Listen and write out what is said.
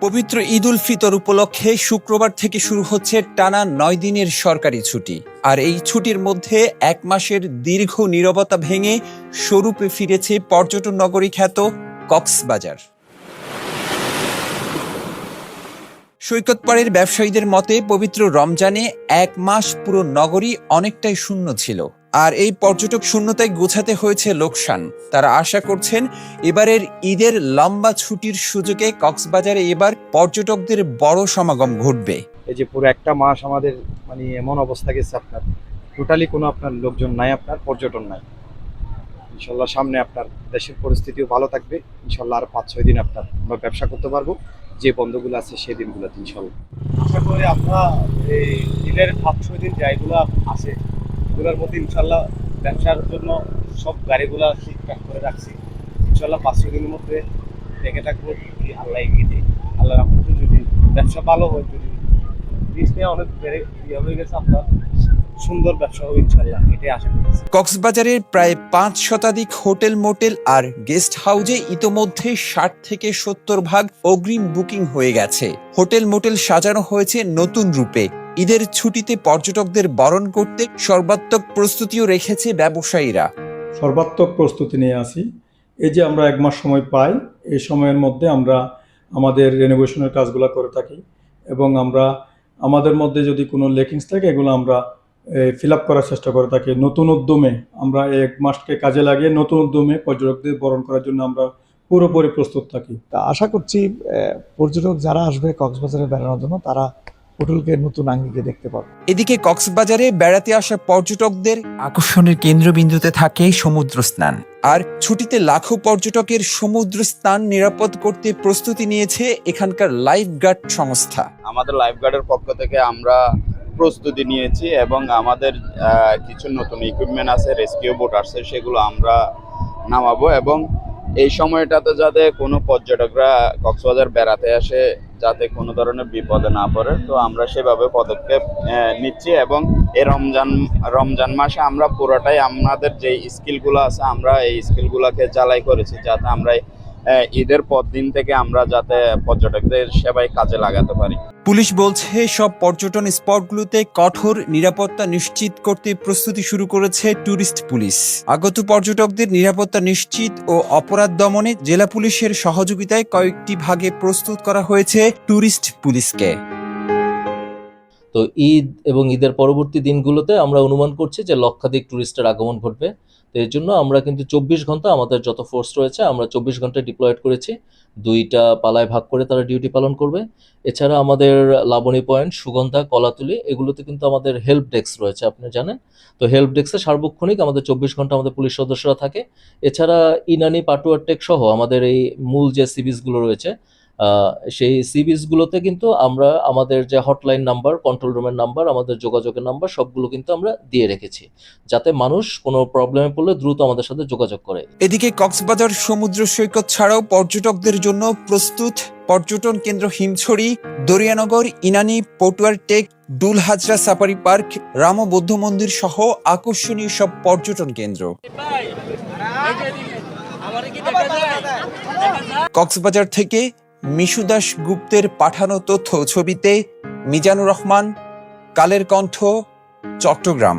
পবিত্র ঈদ উল ফিতর উপলক্ষে শুক্রবার থেকে শুরু হচ্ছে টানা নয় দিনের সরকারি ছুটি। আর এই ছুটির মধ্যে এক মাসের দীর্ঘ নীরবতা ভেঙে স্বরূপে ফিরেছে পর্যটন নগরী খ্যাত কক্সবাজার। সৈকত পাড়ের ব্যবসায়ীদের মতে, পবিত্র রমজানে এক মাস পুরো নগরী অনেকটাই শূন্য ছিল। আর এই পর্যটক শূন্যতায় গোছাতে হয়েছে লোকসান। তারা আশা করছেন এবারের ঈদের লম্বা ছুটির সুযোগে কক্সবাজারে এবার পর্যটকদের বড় সমাগম ঘটবে। এই যে পুরো একটা মাস আমাদের মানে এমন অবস্থা গেছে আপনার। টোটালি কোনো আপনার লোকজন নাই আপনার পর্যটন নাই। ইনশাল্লাহ সামনে আপনার দেশের পরিস্থিতিও ভালো থাকবে। ইনশাল্লাহ আর পাঁচ ছয় দিন আপনার আমরা ব্যবসা করতে পারব। যে বন্ধগুলো আছে সেই দিনগুলোতে ইনশাল্লাহ। আশা করি আমরা এই ঈদের পাঁচ ছয় দিন যেগুলো আছে এগুলোর মধ্যে ইনশাল্লাহ ব্যবসার জন্য সব গাড়িগুলা ঠিকঠাক করে রাখছি। ইনশাল্লাহ পাঁচ ছয় দিনের মধ্যে দেখে থাকব কি আল্লাহ এগিয়ে দেয়। আল্লাহ রহমতে যদি ব্যবসা ভালো হয়, যদি অনেক বেড়ে ইয়ে হয়ে গেছে আপনার সুন্দর ব্যবসা ইনশাল্লাহ এটাই আশা কক্সবাজারের প্রায় পাঁচ শতাধিক হোটেল, মোটেল আর গেস্ট হাউজে ইতোমধ্যে ষাট থেকে সত্তর ভাগ অগ্রিম বুকিং হয়ে গেছে। হোটেল, মোটেল সাজানো হয়েছে নতুন রূপে। ঈদের ছুটিতে পর্যটকদের বরণ করতে সর্বাত্মক প্রস্তুতিও রেখেছে ব্যবসায়ীরা। সর্বাত্মক প্রস্তুতি নিয়ে আসি। এই যে আমরা এক মাস সময় পাই এই সময়ের মধ্যে আমরা আমাদের রেনোভেশনের কাজগুলো করে থাকি এবং আমরা আমাদের মধ্যে যদি কোনো লেকিংস থাকে এগুলো আমরা ফিল আপ করার চেষ্টা করে থাকি। নতুন উদ্যমে আমরা এক মাসকে কাজে লাগিয়ে নতুন উদ্যমে পর্যটকদের বরণ করার জন্য আমরা পুরোপুরি প্রস্তুত থাকি। তা আশা করছি পর্যটক যারা আসবে কক্সবাজারে বেড়ানোর জন্য তারা হোটেলকে নতুন আঙ্গিকে দেখতে পাবো। এদিকে কক্সবাজারে বেড়াতে আসা পর্যটকদের আকর্ষণের কেন্দ্রবিন্দুতে থাকে সমুদ্র স্নান। আর ছুটিতে লাখো পর্যটকের সমুদ্র স্নান নিরাপদ করতে প্রস্তুতি নিয়েছে এখানকার লাইফ গার্ড সংস্থা। আমাদের লাইফ গার্ডের পক্ষ থেকে আমরা প্রস্তুতি নিয়েছি এবং আমাদের কিছু নতুন ইকুইপমেন্ট আছে রেস্কিউ বোট আছে সেগুলো আমরা নামাবো এবং এই সময়টাতে যাতে কোনো পর্যটকরা কক্সবাজার বেড়াতে আসে যাতে কোনো ধরনের বিপদে না পড়ে। তো আমরা সেভাবে পদক্ষেপ নিচ্ছি এবং এই রমজান রমজান মাসে আমরা পুরোটাই আমাদের যে স্কিলগুলো আছে, আমরা এই স্কিলগুলোকে জ্বালাই করেছি যাতে আমরা ঈদের পর দিন থেকে আমরা যাতে পর্যটকদের সেবায় কাজে লাগাতে পারি। পুলিশ বলছে, সব পর্যটন স্পটগুলোতে কঠোর নিরাপত্তা নিশ্চিত করতে প্রস্তুতি শুরু করেছে ট্যুরিস্ট পুলিশ। আগত পর্যটকদের নিরাপত্তা নিশ্চিত ও অপরাধ দমনে জেলা পুলিশের সহযোগিতায় কয়েকটি ভাগে প্রস্তুত করা হয়েছে ট্যুরিস্ট পুলিশকে। তো ঈদ এবং ঈদের পরবর্তী দিনগুলোতে আমরা অনুমান করছি যে লক্ষাধিক ট্যুরিস্টের আগমন ঘটবে। তো এর জন্য আমরা কিন্তু চব্বিশ ঘণ্টা আমাদের যত ফোর্স রয়েছে আমরা চব্বিশ ঘণ্টা ডিপ্লয়েড করেছি। দুইটা পালায় ভাগ করে তারা ডিউটি পালন করবে। এছাড়া আমাদের লাবণী পয়েন্ট সুগন্ধা, কলাতুলি এগুলোতে কিন্তু আমাদের হেল্প ডেস্ক রয়েছে, আপনি জানেন। তো হেল্প ডেস্কে সার্বক্ষণিক আমাদের চব্বিশ ঘণ্টা আমাদের পুলিশ সদস্যরা থাকে। এছাড়া ইনানি পাটুয়ার টেক সহ আমাদের এই মূল যে সিবিসগুলো রয়েছে সেই সি বিচগুলোতে কিন্তু আমরা আমাদের যে হটলাইন নাম্বার কন্ট্রোল রুমের নাম্বার আমাদের যোগাযোগের নাম্বার সবগুলো কিন্তু আমরা দিয়ে রেখেছি। যাতে মানুষ কোনো প্রবলেমে পড়লে দ্রুত আমাদের সাথে যোগাযোগ করে। এদিকে কক্সবাজার সমুদ্র সৈকত ছাড়াও পর্যটকদের জন্য প্রস্তুত পর্যটন কেন্দ্র Himchhari, Dariyanagar, Inani, পটুয়ার Tek, Dulahazara safari park Ram বৌদ্ধ মন্দির সহ আকর্ষণীয় সব পর্যটন কেন্দ্র। কক্সবাজার থেকে মিশু দাস গুপ্তের পাঠানো তথ্য ছবিতে মিজানুর রহমান কালের কণ্ঠ চট্টগ্রাম।